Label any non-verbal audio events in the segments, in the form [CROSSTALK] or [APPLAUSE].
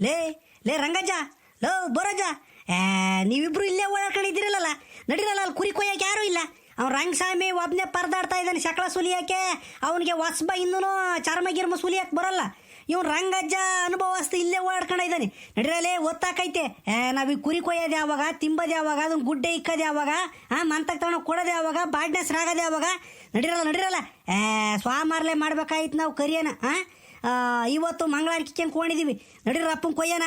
ಲೇ ಲೇ ರಂಗಜ್ಜ, ಲೋ ಬರೋಜ ಏ, ನೀವಿಬ್ರು ಇಲ್ಲೇ ಓಡಾಡ್ಕೊಂಡಿದ್ದೀರಲ್ಲ ನಡೀರಲ್ಲ ಅಲ್ಲಿ ಕುರಿ ಕೊಯ್ಯಕ್ಕೆ ಯಾರೂ ಇಲ್ಲ. ಅವ್ನು ರಂಗಸ್ವಾಮಿ ಒಬ್ಬನೇ ಪರದಾಡ್ತಾ ಇದ್ದಾನೆ ಶಕಳ ಸುಲಿಯಕ್ಕೆ. ಅವನಿಗೆ ಹೊಸ್ಬ ಇನ್ನೂ ಚರ್ಮ ಗಿರ್ಮ ಸುಲಿಯಕ್ಕೆ ಬರಲ್ಲ. ಇವ್ನು ರಂಗಜ್ಜ ಅನುಭವಸ್ತು ಇಲ್ಲೇ ಓಡಾಡ್ಕೊಂಡ ಇದ್ದಾನೆ. ನಡಿರಲ್ಲೇ ಒತ್ತಾಕೈತೆ. ಏ, ನಾವು ಈ ಕುರಿ ಕೊಯ್ಯೋದು ಯಾವಾಗ, ತಿಂಬೋದು ಯಾವಾಗ ಅದನ್ನ ಗುಡ್ಡೆ ಇಕ್ಕೋದು ಯಾವಾಗ ಹಾಂ ಮಂತಕ್ಕೆ ತಗೊಂಡು ಕೊಡೋದು ಯಾವಾಗ ಬಾಡ್ನೆಸ್ ರಾಗೋದು ಯಾವಾಗ? ನಡಿರಲ್ಲ ನಡಿರಲ್ಲ. ಏ, ಸ್ವಾಮಾರ್ಲೆ ಮಾಡ್ಬೇಕಾಯ್ತು ನಾವು ಕರಿಯನ ಹಾಂ ಇವತ್ತು ಮಂಗಳಾರಿಕೆ ಕೊಂಡಿದ್ದೀವಿ ನಡೀರಿ ಅಪ್ಪನ ಕೊಯ್ಯನ.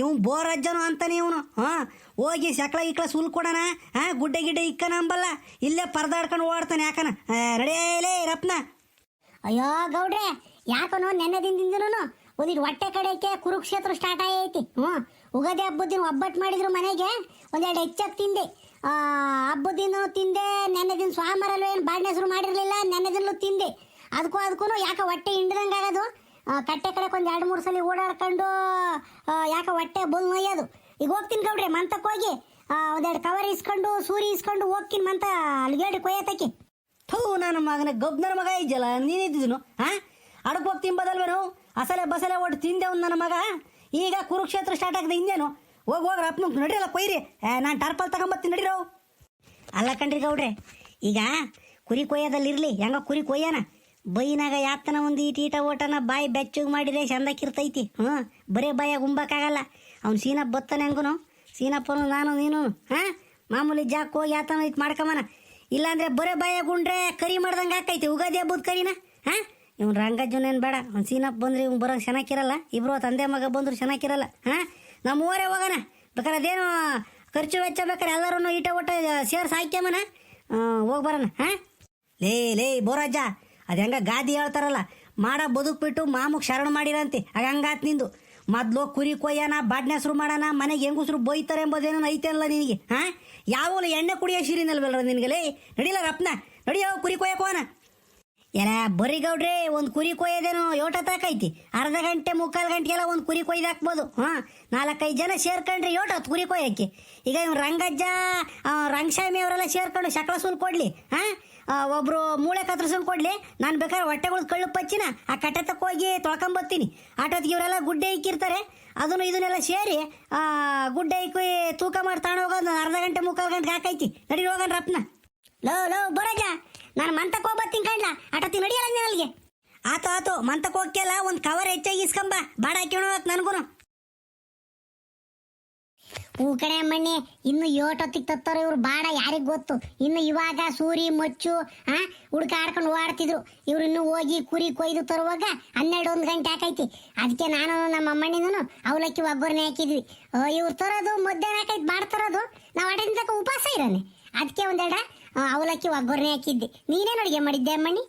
ಬೋರ್ ಬೋರಜ್ಜನು ಅಂತಾನೆ ಇವನು. ಹಾಂ, ಹೋಗಿ ಸಕಳ ಇಕ್ಕಳ ಸುಲ್ ಕೊಡೋಣ. ಹಾಂ, ಗುಡ್ಡೆ ಗಿಡ್ಡೆ ಇಕ್ಕನ ಅಂಬಲ್ಲ. ಇಲ್ಲೇ ಪರದಾಡ್ಕೊಂಡು ಓಡ್ತಾನೆ ಯಾಕನ. ನಡಿಯಲೇ ರಪ್ನ ಅಯ್ಯೋ, ಗೌಡ್ರೆ, ಯಾಕನೋ ನೆನ್ನೆ ದಿನದಿಂದನೂ ಒಂದಿಟ್ಟು ಹೊಟ್ಟೆ ಕಡೆಗೆ ಕುರುಕ್ಷೇತ್ರ ಸ್ಟಾರ್ಟ್ ಆಗೈತಿ. ಹ್ಞೂ, ಉಗಾದಿ ಹಬ್ಬದ ಒಬ್ಬಟ್ಟು ಮಾಡಿದ್ರು ಮನೆಗೆ, ಒಂದೆರಡು ಹೆಚ್ಚಾಗಿ ತಿಂದೆ. ಹಬ್ಬದ ತಿಂದೆ ನೆನ್ನೆ ದಿನ ಸ್ವಾಮರಲ್ಲೂ ಏನು ಶುರು ಮಾಡಿರಲಿಲ್ಲ ನೆನ್ನೆ ದಿನಲೂ ತಿಂದೆ. ಅದಕ್ಕೂ ಅದಕ್ಕೂ ಯಾಕೆ ಹೊಟ್ಟೆ ಹಿಂಡ್ದಂಗೆ ಆಗೋದು ಕಟ್ಟೆ ಕಡೆಗೆ ಒಂದು ಎರಡು ಮೂರು ಸಲ ಓಡಾಡ್ಕೊಂಡು ಯಾಕೆ ಹೊಟ್ಟೆ ಬುಲ್ ನೋಯ್ಯೋದು ಈಗ ಹೋಗ್ತೀನಿ ಗೌಡ್ರೆ ಮಂತಕ್ಕೆ ಹೋಗಿ. ಒಂದೆರಡು ಕವರ್ ಇಸ್ಕೊಂಡು ಸೂರಿ ಇಸ್ಕೊಂಡು ಹೋಗ್ತೀನಿ ಮಂತ ಅಲ್ಲಿಗೇಡಿ ಕೊಯ್ಯತಕ್ಕೆ. ಥೂ, ನನ್ನ ಮಗನ ಗೊಬ್ಬನ ಮಗ ಇದ್ದಲ್ಲ ನೀನಿದ್ದಿದ್ನು ಹಾಂ ಅಡುಪು ಹೋಗಿ ತಿಂಬದಲ್ವೇನು? ಅಸಲೆ ಬಸಲೆ ಒಟ್ಟು ತಿಂದೆವು ನನ್ನ ಮಗ. ಈಗ ಕುರುಕ್ಷೇತ್ರ ಸ್ಟಾರ್ಟ್ ಆಗಿದೆ ಹಿಂದೇನು ಹೋಗಿ ಹೋಗ್ರ ಅಪ್ಪ ನಡಿರಲ್ಲ, ಕೊಯ್ರಿ. ನಾನು ಟರ್ಪಲ್ ತಗೊಂಬತ್ತೀನಿ, ನಡಿರೋ? ಅಲ್ಲ ಕಣ್ರಿ ಗೌಡ್ರೆ, ಈಗ ಕುರಿ ಕೊಯ್ಯೋದಲ್ಲಿರಲಿ, ಹೆಂಗ ಕುರಿ ಕೊಯ್ಯನ? ಬೈನಾಗ ಯಾತನ ಒಂದು ಈ ಈಟ ಓಟನ ಬಾಯಿ ಬೆಚ್ಚಗೆ ಮಾಡಿದ್ರೆ ಚಂದಕ್ಕಿರ್ತೈತಿ. ಹ್ಞೂ, ಬರೇ ಬಾಯಾಗ ಉಂಬಕ್ಕಾಗಲ್ಲ ಅವ್ನು ಸೀನಪ್ಪ ಬತ್ತಾನೆ ಹೆಂಗುನು? ಸೀನಪ್ಪನು ನಾನು ನೀನು, ಹಾಂ? ಮಾಮೂಲಿ ಜಾಕ್ ಹೋಗಿ ಯಾತನ ಇದು ಮಾಡ್ಕೊಂಬನ ಇಲ್ಲಾಂದ್ರೆ ಬರೇ ಬಾಯಾಗ ಉಂಡ್ರೆ ಕರಿ ಮಾಡ್ದಂಗೆ ಆಕೈತಿ ಉಗಾದಿ ಹಬ್ಬದ ಕರಿನ? ಹಾಂ? ಇವ್ನು ರಂಗಜ್ಜನೇನು ಬೇಡ. ಅವ್ನು ಸೀನಪ್ಪ ಬಂದ್ರೆ ಇವ್ನು ಬರೋಂಗೆ ಚೆನ್ನಾಗಿರಲ್ಲ. ಇಬ್ಬರು ತಂದೆ ಮಗ ಬಂದ್ರು ಚೆನ್ನಾಗಿರಲ್ಲ. ಹಾಂ? ನಮ್ಮ ಊರೇ ಹೋಗೋಣ. ಬೇಕಾದ್ರೆ ಅದೇನು ಖರ್ಚು ವೆಚ್ಚ ಬೇಕಾದ್ರೆ ಎಲ್ಲರೂ ಈಟ ಒಟ್ಟ ಸೇರ್ಸಿ ಹಾಕ್ಯಮನ? ಹೋಗಿ ಬರೋಣ. ಹಾಂ? ಲೇ ಲೇ ಬೋರಾಜ ಅದು ಹೆಂಗ ಗಾದಿ ಹೇಳ್ತಾರಲ್ಲ, ಮಾಡ ಬದುಕ್ಬಿಟ್ಟು ಮಾಮುಗ್ ಶರಣ ಮಾಡಿರಂತೆ. ಆಗ ಹಂಗಾತ್ ನಿಂದು. ಮೊದ್ಲು ಕುರಿ ಕೊಯ್ಯೋಣ ಬಾಡ್ನೆ ಹೆಸರು ಮಾಡೋಣ ಮನೆಗೆ ಹೆಂಗುಸ್ರು ಬೈತಾರೆ ಎಂಬುದೇನೋ ಐತೆ ಅಲ್ಲ ನಿನಗೆ, ಹಾಂ? ಯಾವಾಗಲೂ ಎಣ್ಣೆ ಕುಡಿಯೋ ಶಿರಿನಲ್ವಲ್ಲ ನಿನಗಲೇ? ನಡಿಲ್ಲ ರಪ್ನ ನಡಿಯೋ ಕುರಿ ಕೊಯ್ಯಕ್ಕೆ ಎಲ್ಲ ಬರೀ ಗೌಡ್ರಿ, ಒಂದು ಕುರಿ ಕೊಯ್ಯೋದೇನು ಯೋಟ ತಾಕೈತಿ ಅರ್ಧ ಗಂಟೆ, ಮುಕ್ಕಾಲು ಗಂಟೆಗೆಲ್ಲ ಒಂದು ಕುರಿ ಕೊಯ್ದು ಹಾಕ್ಬೋದು. ಹಾಂ, ನಾಲ್ಕೈದು ಜನ ಸೇರ್ಕೊಂಡ್ರಿ ಯೋಟ ಹತ್ತು ಕುರಿ ಕೊಯ್ಯಕ್ಕೆ. ಈಗ ಇವ್ನು ರಂಗಜ್ಜ ರಂಗಶಾಮಿ ಅವರೆಲ್ಲ ಸೇರ್ಕೊಂಡು ಶಕಲ ಸುಲ್ ಕೊಡ್ಲಿ, ಹಾಂ? ಒಬ್ರು ಮೂಳೆ ಕತ್ರಸನ್ ಕೊಡ್ಲಿ, ನಾನು ಬೇಕಾದ್ರೆ ಹೊಟ್ಟೆಗಳು ಕಳ್ಳು ಪಚ್ಚಿನ ಆ ಕಟ್ಟೆ ಹೋಗಿ ತೊಳ್ಕೊಂಬತ್ತೀನಿ ಆಟೋತ್ತಿಗೆ ಇವರೆಲ್ಲ ಗುಡ್ಡೆ ಇಕ್ಕಿರ್ತಾರೆ. ಅದನ್ನು ಇದನ್ನೆಲ್ಲ ಸೇರಿ ಗುಡ್ಡೆ ಇಕ್ಕಿ ತೂಕ ಮಾಡಿ ತಗೊಂಡು ಹೋಗೋದು ಅರ್ಧ ಗಂಟೆ, ಮುಕ್ಕಾಲು ಗಂಟೆಗೆ ಹಾಕೈತಿ. ನಡಿ ಹೋಗೋಣ ರಪ್ನ. ಲೋ ಲೋ ಬರೋಜ ನಾನು ಮಂತಕ್ಕೆ ಹೋಗ್ಬತ್ತೀನಿ ಕಣ್ಲ? ಆಟತ್ತಿ ನಡಿಯಲ್ಲ ನೀನು ಅಲ್ಲಿಗೆ. ಆತು ಆತು ಮಂತಕ್ಕೆ ಹೋಗ್ತಿಯಲ್ಲ ಒಂದು ಕವರ್ ಹೆಚ್ಚಾಗಿ ಇಸ್ಕೊಂಬ ಬಾಡ ಹಾಕೋಣ ನನಗೂ ಹೂ ಕಡೆ ಮಣ್ಣಿ ಇನ್ನು ಏಟೊತ್ತಿಗೆ ತತ್ತರ ಇವ್ರು ಬಾಡ ಯಾರಿಗ್ ಗೊತ್ತು? ಇನ್ನು ಇವಾಗ ಸೂರಿ, ಮಚ್ಚು, ಆ, ಹುಡುಕ ಆಡ್ಕೊಂಡು ಓಡ್ತಿದ್ರು ಇವ್ರು ಇನ್ನು ಹೋಗಿ ಕುರಿ ಕೊಯ್ದು ತರುವಾಗ ಹನ್ನೆರಡು ಒಂದು ಗಂಟೆ ಹಾಕೈತಿ ಅದಕ್ಕೆ ನಾನು ನಮ್ಮ ಅಮ್ಮಣ್ಣಿನೂ ಅವಲಕ್ಕಿ ಒಬ್ಬರನ್ನೇ ಹಾಕಿದ್ವಿ. ಇವ್ರು ತರೋದು ಮಧ್ಯಾಹ್ನ ಹಾಕೈತಿ ಬಾಡ ತರೋದು. ನಾವು ತಕ ಉಪವಾಸ ಇರೋನೆ. ಅದಕ್ಕೆ ಒಂದೆರಡ ಅವಲಕ್ಕಿ ಒಗ್ಗರಣೆ ಹಾಕಿದ್ದೆ. ನೀನೇನು ಅಡುಗೆ ಮಾಡಿದ್ದೆ ಅಮ್ಮಣ್ಣಿ?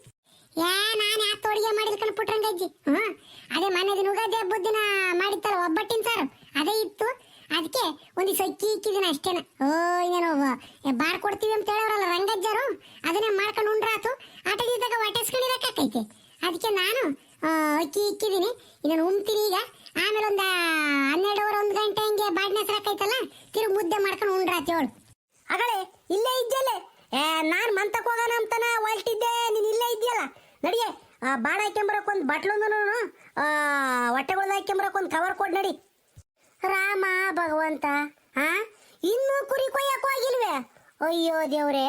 ಯಾ ನಾನು ಯಾಕೆ ಅಡುಗೆ ಮಾಡಿದ ಪುಟ್ರಂಗಜ್ಜಿ ಹ್ಞೂ ಅದೇ ಮನೆ ದಿನ ಉಗಾದಿ ಹಬ್ಬದ ದಿನ ಮಾಡಿತ್ತಲ್ಲ ಒಬ್ಬಟ್ಟಿನ ಸಾರು? ಅದೇ ಇತ್ತು. ಅದಕ್ಕೆ ಒಂದು ಅಕ್ಕಿ ಇಕ್ಕಿದ್ದೀನಿ ಅಷ್ಟೇನ. ಓ ಇನ್ನೇನು ಬಾರ್ ಕೊಡ್ತೀವಿ ಅಂತ ಹೇಳೋರಲ್ಲ ರಂಗಜ್ಜರು? ಅದನ್ನೇ ಮಾಡ್ಕೊಂಡು ಉಂಡ್ರಾತು. ಆಟದಿದ್ದಾಗ ಹೊಟ್ಟೆಸ್ಕೊಂಡಿರಕ್ಕೈತೆ ಅದಕ್ಕೆ ನಾನು ಅಕ್ಕಿ ಇಕ್ಕಿದ್ದೀನಿ ಇದನ್ನು ಉಮ್ತೀನಿ ಈಗ. ಆಮೇಲೆ ಒಂದು ಹನ್ನೆರಡುವರೆ ಒಂದು ಗಂಟೆ ಹಿಂಗೆ ಬಾಡಿನ ಹಾಕೈತಲ್ಲ ತಿರುಗಿ ಮುದ್ದೆ ಮಾಡ್ಕೊಂಡು ಉಂಡ್ರಾತಿ ಅವಳು ಅಗಳೇ, ಇಲ್ಲೇ ಇದ್ದಲ್ಲೇ ಏ, ನಾನು ಮಂತಕ್ಕೆ ಹೋಗೋಣ ಅಂತಾನ ಹೊಲ್ಟಿದ್ದೆ, ನೀನು ಇಲ್ಲೇ ಇದೆಯಲ್ಲ? ನಡಿಯೇ ಬಾಡ ಹಾಕ್ಯಂಬರಕ್ಕೆ ಒಂದು ಬಟ್ಲೊಂದು ಹೊಟ್ಟೆಗಳ್ದು ಹಾಕ್ಯಂಬರಕ್ಕೆ ಒಂದು ಕವರ್ ಕೊಡ್ ನಡಿ. ರಾಮ ಭಗವಂತ ಹಾ ಇನ್ನೂ ಕುರಿ ಕೊಯ್ಯಕ್ಕೆ ಹೋಗಿಲ್ವೇ? ಅಯ್ಯೋ ದೇವ್ರೆ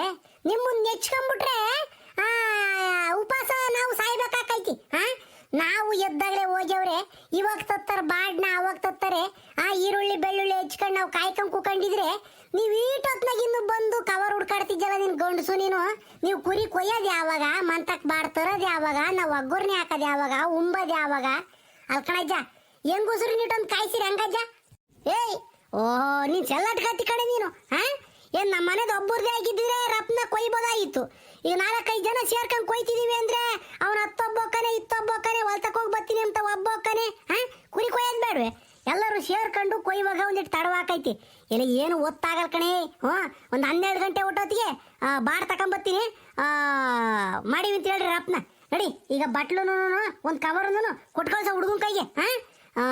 ನಿಮ್ಮನ್ನ ನೆಚ್ಕೊಂಡ್ಬಿಟ್ರೆ ಆ, ಉಪವಾಸ ನಾವು ಸಾಯ್ಬೇಕಾಕೈತಿ ಹಾ ನಾವು ಎದ್ದಾಗಲೇ ಹೋಗ್ಯವ್ರೆ, ಇವಾಗ ತತ್ತಾರ ಬಾಡ್ನ ಅವಾಗ ತತ್ತಾರೆ, ಆ, ಈರುಳ್ಳಿ ಬೆಳ್ಳುಳ್ಳಿ ಹೆಚ್ಕೊಂಡು ನಾವು ಕಾಯ್ಕೊಂಡು ಕೂಕೊಂಡಿದ್ರೆ ನೀವು ಈಟೊತ್ನಾಗ ಇನ್ನು ಬಂದು ಕವರ್ ಹುಡ್ಕಾಡ್ತಿದ್ದಲ್ಲ ನಿನ್ ಗಂಡಸು ನೀನು? ನೀವು ಕುರಿ ಕೊಯ್ಯೋದು ಯಾವಾಗ? ಮಂತಕ್ ಬಾಡ್ ತರೋದು ಯಾವಾಗ? ನಾವು ಒಗ್ಗರ್ನೆ ಹಾಕೋದು ಯಾವಾಗ? ಉಂಬದು ಯಾವಾಗ? ಅಲ್ಕಣಜ್ಜ ಹೆಂಗುಸ್ರು ನೀಟೊಂದು ಕಾಯ್ಸಿರಿ ಹಂಗಜ್ಜ? ಏಯ್ ಓ ನೀನ್ ಚೆಲ್ಲಟ್ ಕತ್ತಿ ಕಡೆ ನೀನು, ಹಾ? ಏನ್ ನಮ್ಮ ಮನೆದು ಒಬ್ಬರದೇ ಆಗಿದ್ದಿದ್ರೆ ರಪ್ನ ಕೊಯ್ಬೋದಾಗಿತ್ತು ಈಗ ನಾಲ್ಕೈದು ಜನ ಸೇರ್ಕೊಂಡು ಕೊಯ್ತಿದೀವಿ ಅಂದ್ರೆ ಅವನ ಹತ್ತೊಬ್ಬಕ್ಕನೆ ಇತ್ತೊಬ್ಬಕ್ಕನೆ ಹೊಲ್ತಕ್ ಹೋಗಿ ಬರ್ತೀನಿ ಅಂತ ಒಬ್ಬಕ್ಕನೆ ಹಾ ಕುರಿ ಕೊಯ್ಯೋದ್ ಬೇಡ್ವೆ ಎಲ್ಲರೂ ಸೇರ್ಕೊಂಡು ಕೊಯ್ಯುವಾಗ ಒಂದಿಟ್ಟು ತಡವಾಕೈತಿ ಇಲ್ಲ ಏನು ಒತ್ತಾಗಲ್ ಕಣೆ? ಹ್ಞೂ, ಒಂದು ಹನ್ನೆರಡು ಗಂಟೆ ಊಟೊತ್ತಿಗೆ ಬಾಡ್ ತಕೊಂಬತ್ತೀನಿ. ಮಾಡಿವಿ ಅಂತ ಹೇಳ್ರಿ ರಪ್ನ ನಡಿ, ಈಗ ಬಟ್ಲುನು ಒಂದು ಕವರ್ನು ಕೊಟ್ಕೊಳ್ಸ ಹುಡುಗನ ಕೈಗೆ, ಹಾ?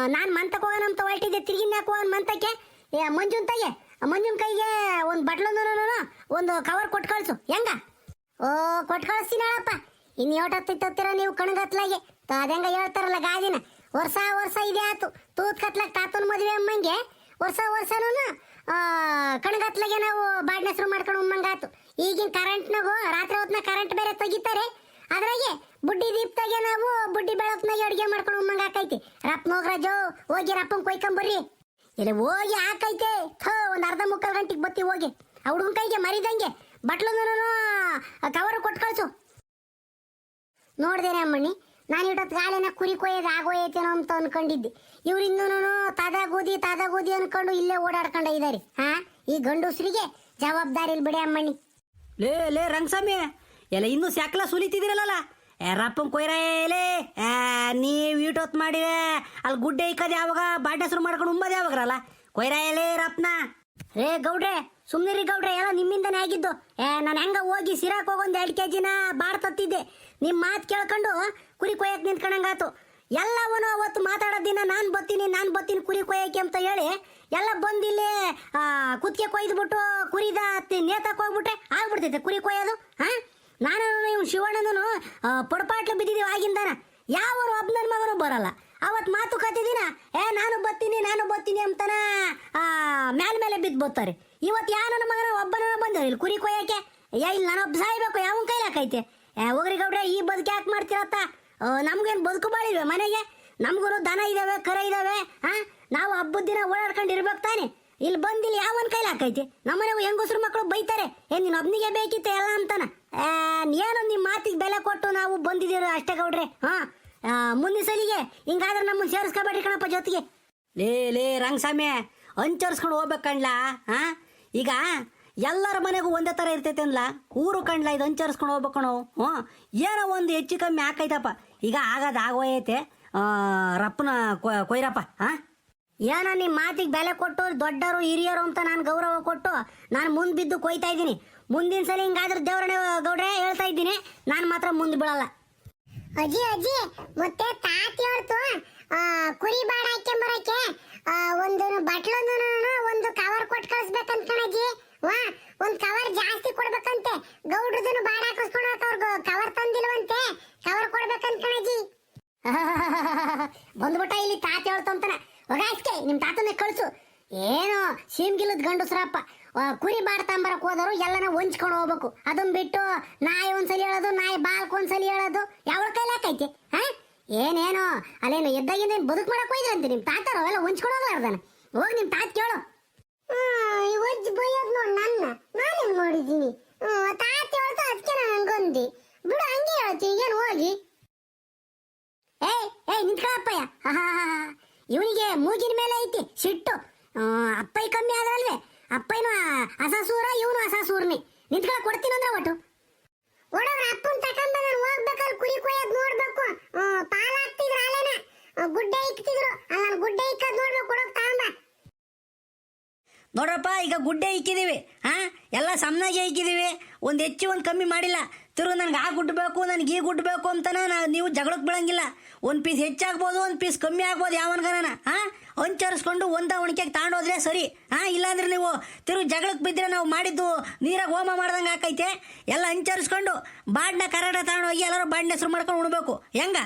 ನಾನು ಮಂತಕ್ಕೆ ಹೋಗೋಣ ಅಂತ ಹೊರಟಿದ್ದೆ ತಿರ್ಗಿನ ಹೋಗೋಣ ಮಂತಕ್ಕೆ? ಮಂಜುನ ಆ, ಮಂಜುನ್ ಕೈಗೆ ಒಂದು ಬಟ್ಲೊಂದು ಒಂದು ಕವರ್ ಕೊಟ್ಟು ಕಳಿಸು ಹೆಂಗ? ಓ ಕೊಟ್ಟು ಕಳಿಸ್ತೀನಿ ಹೇಳಪ್ಪ ಇನ್ನು ಹತ್ತಿರ ನೀವು ಕಣ್ಗತ್ಲಾಗೆ. ಅದಂಗ ಹೇಳ್ತಾರಲ್ಲ ಗಾದಿನ. ವರ್ಷ ವರ್ಷ ಇದೆ ಆತು. ತೂತ್ ಕತ್ಲಕ್ ತಾತನ ಮದುವೆ ಅಮ್ಮಂಗೆ ವರ್ಷ ವರ್ಷನೂ ಕಣ್ಗತ್ಲಾಗೆ ನಾವು ಬಾಡ್ನ ಹೆಸರು ಮಾಡ್ಕೊಂಡು ಉಮ್ಮಂಗಾತು. ಈಗಿನ ಕರೆಂಟ್ನಾಗು ರಾತ್ರಿ ಹೊತ್ನ ಕರೆಂಟ್ ಬೇರೆ ತೆಗಿತಾರೆ. ಅದ್ರಾಗೆ ಬುಡ್ಡಿ ದೀಪ್ತಾಗೆ ನಾವು ಬುಡ್ಡಿ ಬೆಳಕ್ನಾಗೆ ಅಡುಗೆ ಮಾಡ್ಕೊಂಡು ಉಮ್ಮಂಗ ಹಾಕೈತಿ ರಪ್ಪ ಹೋಗ್ರಾಜು ಹೋಗಿ ರಪ್ಪಂಗೆ ಕೊಯ್ಕೊಂಬರ್ರಿ ಇಲ್ಲ ಹೋಗಿ ಹಾಕೈತೆ ಥೋ, ಒಂದು ಅರ್ಧ ಮುಕ್ಕಾಲು ಗಂಟೆಗೆ ಬತ್ತಿ ಹೋಗಿ. ಆ ಹುಡುಗನ ಕೈಗೆ ಮರಿದಂಗೆ ಬಟ್ಲು ಕವರ್ ಕೊಟ್ಟು ಕಳ್ಸು. ನೋಡ್ದೇನೆ ಅಮ್ಮಣ್ಣಿ. ನಾನು ಇಟ್ಟ ಗಾಳಿನ ಕುರಿ ಕೊಯ್ಯೋದು ಆಗೋಯ್ತೇನೋ ಅಂತ ಅನ್ಕೊಂಡಿದ್ದೆ. ಇವ್ರು ಇನ್ನೂ ತಾದ ಗೋಧಿ ತಾದ ಗೋಧಿ ಅನ್ಕೊಂಡು ಇಲ್ಲೇ ಓಡಾಡ್ಕೊಂಡ ಇದಾರೆ. ಹಾ ಈ ಗಂಡುಸ್ರಿಗೆ ಜವಾಬ್ದಾರಿ ಇಲ್ಲ ಬಿಡಿ ಅಮ್ಮಣ್ಣಿ. ಲೇ ಲೇ ರಂಗಸ್ವಾಮಿ ಎಲ್ಲ ಇನ್ನೂ ಸ್ಯಾಕ್ಲ ಸುಲಿತಿದಿರಲ್ಲ ರಪ್ಪನ್ ಕೊಯ್ರಲೇ ನೀವು ಈಟೋತ್ ಮಾಡಿದೆ ಅಲ್ಲಿ ಗುಡ್ಡೆ ಇಕ್ಕದ ಯಾವಾಗ ಹೆಸರು ಮಾಡ್ಕೊಂಡು ಉಂಬದ ಯಾವಾಗ್ರಲ್ಲ? ಕೊಯ್ರಾಯಲೇ ರಪ್ನ. ರೇ ಗೌಡ್ರೆ ಸುಮ್ನಿರಿ ಗೌಡ್ರೆ ಎಲ್ಲ ನಿಮ್ಮಿಂದನೇ ಆಗಿದ್ದು. ಏ, ನಾನು ಹೆಂಗ ಹೋಗಿ ಸಿರಾಕ್ ಹೋಗೊಂದು ಎರಡು ಕೆ ಜಿನ ಬಾರ್ ತತ್ತಿದ್ದೆ. ನಿಮ್ಮ ಮಾತು ಕೇಳ್ಕೊಂಡು ಕುರಿ ಕೊಯ್ಯಕ್ ನಿಂತ್ಕೊಂಡಂಗಾತು. ಎಲ್ಲವನು ಅವತ್ತು ಮಾತಾಡೋ ದಿನ ನಾನು ಬತ್ತೀನಿ ನಾನು ಬತ್ತೀನಿ ಕುರಿ ಕೊಯ್ಯಕ್ಕೆ ಅಂತ ಹೇಳಿ ಎಲ್ಲ ಬಂದಿಲ್ಲಿ ಕುತ್ತಿಗೆ ಕೊಯ್ದ್ಬಿಟ್ಟು ಕುರಿದ ನೇತಕ್ಕೆ ಹೋಗ್ಬಿಟ್ರೆ ಆಗ್ಬಿಡ್ತೈತೆ ಕುರಿ ಕೊಯ್ಯೋದು, ಹಾ? ನಾನು ಇವ್ ಶಿವಣ್ಣನೂ ಪೊಡಪಾಟ್ಲು ಬಿದ್ದಿದ್ದೀವಿ ಆಗಿಂದಾನ. ಯಾವ ಒಬ್ಬನ ಮಗನು ಬರಲ್ಲ. ಅವತ್ ಮಾತು ಕತ್ತಿದ್ದೀನ ಏ, ನಾನು ಬತ್ತೀನಿ ನಾನು ಬತ್ತೀನಿ ಅಂತನ ಮ್ಯಾಲ ಮೇಲೆ ಬಿದ್ದು ಬರ್ತಾರೆ ಇವತ್ತು ಯಾ ನನ್ನ ಮಗನ ಒಬ್ಬನ ಬಂದವ್ರು ಇಲ್ಲಿ ಕುರಿ ಕೊಯ್ಯಕ್ಕೆ? ಏ, ಇಲ್ಲಿ ನಾನೊಬ್ಬ ಸಾಯ್ಬೇಕು ಯಾವ ಕೈಲಿ ಹಾಕೈತೆ? ಹೋಗ್ರಿ ಗೌಡ್ರೆ, ಈ ಬದುಕು ಯಾಕೆ ಮಾಡ್ತೀರತ್ತ ನಮ್ಗೇನು ಬದುಕು ಬಾಳಿಲ್ವೆ ಮನೆಗೆ? ನಮ್ಗೂ ದನ ಇದಾವೆ, ಕರ ಇದಾವೆ ಹಾ ನಾವು ಹಬ್ಬದ ದಿನ ಓಡಾಡ್ಕೊಂಡು ಇರ್ಬೇಕು ತಾನೆ ಇಲ್ಲಿ ಬಂದಿಲ್ಲ ಯಾವನ್ ಕೈಲಿ ಹಾಕೈತಿ? ನಮ್ಮನೆಗೂ ಹೆಂಗಸ್ರು ಮಕ್ಕಳು ಬೈತಾರೆ. ಏನ್ ನೀನು ಒಬ್ನಿಗೆ ಬೇಕಿತ್ತು ಎಲ್ಲ ಅಂತಾನ? ಏನೋ ನಿಮ್ಮ ಮಾತಿಗೆ ಬೆಲೆ ಕೊಟ್ಟು ನಾವು ಬಂದಿದ್ದೀರ ಅಷ್ಟೇ ಗೌಡ್ರೆ, ಹಾ? ಮುಂದಿನ ಸಲಿಗೆ ಹಿಂಗಾದ್ರೆ ನಮ್ಮನ್ನು ಸೇರಿಸ್ಕೋಬೇಡ್ರಿ ಕಣಪ್ಪ ಜೊತೆಗೆ. ಲೇ ಲೇ, ರಂಗಸ್ವಾಮಿ ಅಂಚರ್ಸ್ಕೊಂಡು ಹೋಗ್ಬೇಕು ಕಣ್ಲಾ ಹಾ ಈಗ ಎಲ್ಲರ ಮನೆಗೂ ಒಂದೇ ಥರ ಇರ್ತೈತೆ ಅನ್ಲ? ಊರು ಕಣ್ಲ ಇದು ಹಂಚರ್ಸ್ಕೊಂಡು ಹೋಗ್ಬೇಕು ಕಣೋ ಹ್ಞೂ? ಏನೋ ಒಂದು ಹೆಚ್ಚು ಕಮ್ಮಿ ಹಾಕೈತಪ್ಪ. ಈಗ ಆಗದ ಆಗೋಯ್ತೆ ರಪ್ಪನ ಕೊಯ್ರಪ್ಪ ಹಾ? ಏನೋ ನಿಮ್ಮ ಮಾತಿಗೆ ಬೆಲೆ ಕೊಟ್ಟು ದೊಡ್ಡರು ಹಿರಿಯರು ಅಂತ ನಾನು ಗೌರವ ಕೊಟ್ಟು ನಾನು ಮುಂದೆ ಬಿದ್ದು ಕೊಯ್ತಾ ಇದ್ದೀನಿ. ಮುಂದಿನ ಸಲ ಹಿಂಗಾದ್ರೆ ದೇವ್ರಣೆ ಗೌಡ್ರೆ ಹೇಳ್ತಾ ಇದ್ದೀನಿ. ನಾನು ಮಾತ್ರ ಮುಂದೆ ಬೀಳಲ್ಲ. ಅಜ್ಜಿ ಅಜ್ಜಿ ಮತ್ತೆ ತಾತಿ ಹೇಳ್ತು ಆ, ಕುರಿ ಬಾಡ ಹಾಕ್ಕೊಂಬರಕ್ಕೆ ಆ, ಒಂದು ಬಟ್ಲೊಂದು ಒಂದು ಕವರ್ ಕೊಟ್ಟು ಕಳಿಸ್ಬೇಕಂತ ಕಣಜ್ಜಿ. ವಾ, ಒಂದ್ ಕವರ್ ಜಾಸ್ತಿ ಕೊಡ್ಬೇಕಂತೆ. ಗೌಡ್ರದನ್ನು ಬಾಡ ಹಾಕಿಸ್ಕೊಂಡು ಅವ್ರ ಕವರ್ ತಂದಿಲ್ವಂತೆ. ಕವರ್ ಕೊಡ್ಬೇಕಂತ ಕಣಜ್ಜಿ. [LAUGHS] ಬಂದ್ಬಿಟ್ಟ ಇಲ್ಲಿ ತಾತ ಹೇಳ್ತಂತಾನೆ ಒಗಾಸ್ಕೆ ನಿಮ್ ತಾತನ ಕಳಿಸು. ಏನೋ ಸೀಮ್ಗಿಲ್ಲದ ಗಂಡಸ್ರಪ್ಪ ಕುರಿ ಬಾಡ್ತಾಂಬರಕ್ ಹೋದವರು ಎಲ್ಲನ ಹೊಂಚ್ಕೊಂಡು ಹೋಗ್ಬೇಕು. ಅದನ್ನ ಬಿಟ್ಟು ನಾಯಿ ಒಂದ್ಸಲಿ ಹೇಳೋದು, ನಾಯಿ ಬಾಲ್ಕ್ ಒಂದ್ಸಲಿ ಹೇಳೋದು. ಯಾವ ಕೈಲಿ ಹಾಕೈತಿ ಹಾ? ಏನೇನೋ? ಅಲ್ಲೇನು ಎದ್ದಾಗಿಂದ ಬದುಕು ಮಾಡಕ್ ಹೋಯ್ದ್ರಂತೆ ನಿಮ್ ತಾತರು ಅವೆಲ್ಲ ಹೊಂಚ್ಕೊಂಡು ಹೋಗ್ಲಾರ್ದಾನ? ಹೋಗಿ ನಿಮ್ ತಾತ ಕೇಳು. ಒಜ್ಜಿ ಬೈಯೋದ್ ನೋಡ್ ನನ್ನ. ನಾನೇನ್ ಹ್ಮ್, ತಾತಿ ಹೇಳ್ತು ಅದಕ್ಕೆ ನಾನು ಹಂಗೊಂದಿ. ಬಿಡು ಹಂಗೆ ಹೇಳ್ತೀನಿ. ಏನು ಹೋಗಿ? ಏಯ್ ಏಯ್ ನಿಂತ್ಕೊಳಪ್ಪಯ್ಯ ಇವನಿಗೆ ಮೂಗಿನ ಮೇಲೆ ಐತಿ ಸಿಟ್ಟು. ಅಪ್ಪಯ್ಯ ಕಮ್ಮಿ ಆದ್ರಲ್ವೇ. ಅಪ್ಪಯ್ಯನು ಅಸಾಸೂರ ಇವನು ಅಸಾಸೂರ್ನಿ. ನಿಂತ್ಕೊಳ ಕೊಡ್ತೀನಿ ಅಂದ್ರೆ ಒಟ್ಟು ಒಡವ್ರ ಅಪ್ಪನ್ ತಕೊಂಡ್ ನಾನು ಹೋಗ್ಬೇಕಲ್ಲಿ ಕುರಿ ಕೊಯ್ಯೋದ್ ನೋಡ್ಬೇಕು ಹ್ಮ್, ಪಾಲ್ ಹಾಕ್ತಿದ್ರು ಅಲ್ಲೇನ ಹ್ಮ್, ಗುಡ್ಡೆ ಇಕ್ತಿದ್ರು. ಅಲ್ಲ, ನಾನು ಗುಡ್ಡೆ ಇಕ್ಕದ್ ನೋಡ್ಬೇಕು, ಕೊಡೋಕ್ ನೋಡ್ರಪ್ಪ, ಈಗ ಗುಡ್ಡೆ ಇಕ್ಕಿದೀವಿ. ಹಾ ಎಲ್ಲ ಸಮನಾಗೆ ಇಕ್ಕಿದೀವಿ. ಒಂದು ಹೆಚ್ಚು, ಒಂದು ಕಮ್ಮಿ ಮಾಡಿಲ್ಲ. ತಿರು ನನಗೆ ಆ ಗುಡ್ ಬೇಕು, ನನಗೆ ಈ ಗುಡ್ ಬೇಕು ಅಂತನ ನಾ ನೀವು ಜಗಳಕ್ಕೆ ಬೀಳಂಗಿಲ್ಲ ಒಂದು ಪೀಸ್ ಹೆಚ್ಚಾಗ್ಬೋದು, ಒಂದು ಪೀಸ್ ಕಮ್ಮಿ ಆಗ್ಬೋದು ಯಾವನ್ಗನ ಹಾ ಹಂಚರಿಸ್ಕೊಂಡು ಒಂದ ಒಣಕೆಗೆ ತಾಂಡೋದ್ರೆ ಸರಿ. ಹಾ ಇಲ್ಲಾಂದ್ರೆ ನೀವು ತಿರು ಜಗಳಕ್ಕೆ ಬಿದ್ದರೆ ನಾವು ಮಾಡಿದ್ದು ನೀರಾಗ ಹೋಮ ಮಾಡ್ದಂಗೆ ಆಕೈತೆ. ಎಲ್ಲ ಹಂಚರಿಸ್ಕೊಂಡು ಬಾಡ್ನ ಕರಾಟ ತಗೊಂಡೋಗಿ ಎಲ್ಲರೂ ಬಾಡ್ನ ಹೆಸರು ಮಾಡ್ಕೊಂಡು ಉಣ್ಬೇಕು. ಹೆಂಗ?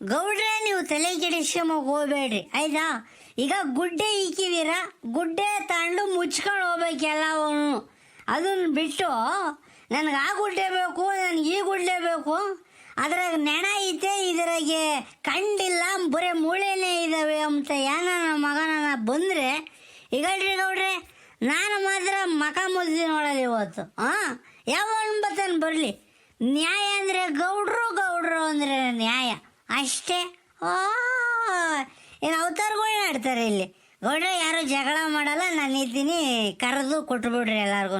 ಗೌಡ್ರೆ, ನೀವು ತಲೆ ಕೆಡಿಸ್ಕೊಂಬ ಹೋಗ್ಬೇಡ್ರಿ, ಆಯ್ತಾ? ಈಗ ಗುಡ್ಡೆ ಇಕ್ಕಿದೀರ ಗುಡ್ಡೆ ತಗೊಂಡು ಮುಚ್ಕೊಂಡು ಹೋಗ್ಬೇಕೆಲ್ಲ ಅವನು ಅದನ್ನ ಬಿಟ್ಟು ನನಗೆ ಆ ಗುಡ್ಡೆ ಬೇಕು, ನನಗೆ ಈ ಗುಡ್ಡೆ ಬೇಕು. ಅದ್ರಾಗ ನೆಣ ಐತೆ, ಇದ್ರಾಗೆ ಕಂಡಿಲ್ಲ, ಬರೀ ಮೂಳೆನೇ ಇದ್ದಾವೆ ಅಂತ ಏನೋ ನನ್ನ ಮಗನ ಬಂದರೆ, ಈಗ ಗೌಡ್ರೆ, ನಾನು ಮಾತ್ರ ಮಕ ಮುದ್ದಿ ನೋಡೋದು ಇವತ್ತು ಹಾಂ ಯಾವ ಬರ್ತಾನೆ ಬರಲಿ? ನ್ಯಾಯ ಅಂದರೆ ಗೌಡ್ರು ಗೌಡ್ರು ಅಂದರೆ ನ್ಯಾಯ. ಅಷ್ಟೇ? ಓ, ಏನು ಅವತಾರಗಳು ಆಡ್ತಾರೆ ಇಲ್ಲಿ? ಗೌಡ್ರೆ, ಯಾರು ಜಗಳ ಮಾಡಲ್ಲ, ನಾನು ಇದ್ದೀನಿ, ಕರೆದು ಕೊಟ್ಬಿಡ್ರಿ ಎಲ್ಲಾರ್ಗು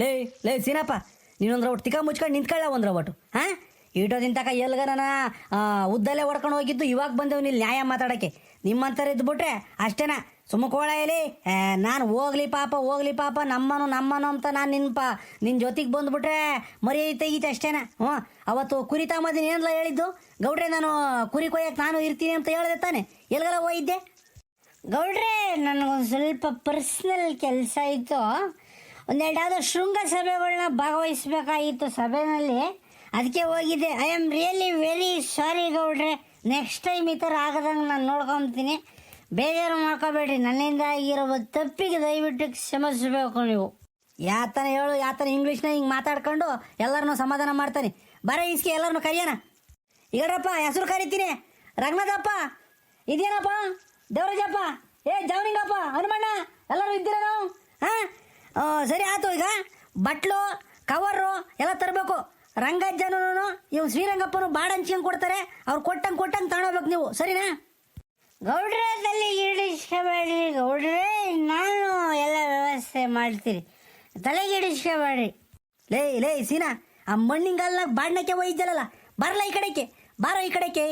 ಲೇ ಲೇ, ಸೀನಪ್ಪ ನೀನೊಂದ್ರ ಒಟ್ಟು ತಿಕ್ಕ ಮುಚ್ಕೊಂಡು ನಿಂತ್ಕೊಳ್ಳ ಒಂದ್ರ ಒಟ್ಟು, ಹಾಂ? ಈಟೋದಿನ ತಕ ಎಲ್ಗರನ ಉದ್ದಲ್ಲೇ ಹೊಡ್ಕೊಂಡು ಹೋಗಿದ್ದು ಇವಾಗ ಬಂದೇವು ಇಲ್ಲಿ ನ್ಯಾಯ ಮಾತಾಡೋಕ್ಕೆ. ನಿಮ್ಮಂಥವ್ರು ಇದ್ಬಿಟ್ರೆ ಅಷ್ಟೇನಾ? ಸುಮ್ಮಕೋಳ ಹೇಳಿ ನಾನು ಹೋಗ್ಲಿ ಪಾಪ ಹೋಗ್ಲಿ ಪಾಪ, ನಮ್ಮನು ನಮ್ಮನು ಅಂತ ನಾನು ನಿನ್ನ ಪಾ ನಿನ್ನ ಜೊತೆಗೆ ಬಂದ್ಬಿಟ್ರೆ ಮರಿ ತೆಗೀತೆ ಅಷ್ಟೇನಾ. ಹ್ಞೂ, ಅವತ್ತು ಕುರಿ ತಾಮದಿನ ಏನಲ್ಲ ಹೇಳಿದ್ದು? ಗೌಡ್ರೆ, ನಾನು ಕುರಿ ಕೊಯ್ಯಕ್ಕೆ ನಾನು ಇರ್ತೀನಿ ಅಂತ ಹೇಳಿದೆ ತಾನೆ. ಎಲ್ಗಾರ ಹೋಗಿದ್ದೆ? ಗೌಡ್ರೆ, ನನಗೊಂದು ಸ್ವಲ್ಪ ಪರ್ಸ್ನಲ್ ಕೆಲಸ ಇತ್ತು. ಒಂದೆರಡಾದ ಶೃಂಗ ಸಭೆಗಳನ್ನ ಭಾಗವಹಿಸ್ಬೇಕಾಗಿತ್ತು ಸಭೆಯಲ್ಲಿ ಅದಕ್ಕೆ ಹೋಗಿದ್ದೆ. I am really very sorry ಗೌಡ್ರೆ. ನೆಕ್ಸ್ಟ್ ಟೈಮ್ ಈ ಥರ ಆಗದಂಗೆ ನಾನು ನೋಡ್ಕೊತೀನಿ. ಬೇಜಾರು ಮಾಡ್ಕೋಬೇಡ್ರಿ. ನನ್ನಿಂದ ಆಗಿರೋ ತಪ್ಪಿಗೆ ದಯವಿಟ್ಟು ಕ್ಷಮಿಸಬೇಕು ನೀವು. ಯಾತನ ಹೇಳು, ಯಾತನ ಇಂಗ್ಲೀಷ್ನ ಹಿಂಗೆ ಮಾತಾಡ್ಕೊಂಡು ಎಲ್ಲರನ್ನೂ ಸಮಾಧಾನ ಮಾಡ್ತಾನೆ. ಬರ ಇಸ್ಕಿ, ಎಲ್ಲರನ್ನೂ ಕರಿಯೋಣ. ಈಗಡಪ್ಪ, ಹೆಸರು ಕರಿತೀನಿ. ರಂಗನಾಥಪ್ಪ ಇದೇನಪ್ಪ? ದೇವರಾಜಪ್ಪ? ಏ ಜವನಿಂಗಪ್ಪ ಹನುಮಣ್ಣ, ಎಲ್ಲರೂ ಇದ್ದೀರ ನಾವು? ಹಾಂ? ಸರಿ ಆಯ್ತು ಈಗ. ಬಟ್ಲು, ಕವರು ಎಲ್ಲ ತರಬೇಕು. ರಂಗಜ್ಜನೂ ಇವ್ ಶ್ರೀರಂಗಪ್ಪನು ಹಂಗೆ ಕೊಡ್ತಾರೆ. ಅವ್ರು ಕೊಟ್ಟಂಗೆ ಕೊಟ್ಟಂಗೆ ತಗೊಳ್ಬೇಕು ನೀವು. ಸರಿನಾ? ಗೌಡ್ರೆ ತಲೆ ಗೌಡ್ರೇ, ನಾನು ಎಲ್ಲ ವ್ಯವಸ್ಥೆ ಮಾಡ್ತೀರಿ ತಲೆಗೆ ಇಡಿಸ್ಕೋಬೇಡಿ ಲೇ ಲೇ, ಸೀನಾ, ಆ ಮಣ್ಣಿನ ಗಾಲ್ನಾಗ ಬಾಡ್ನಕ್ಕೆ ಒಯ್ದಲ್ಲ ಬರಲ್ಲ ಈ ಕಡೆಗೆ, ಬಾರೋ ಈ ಕಡೆಗೆ.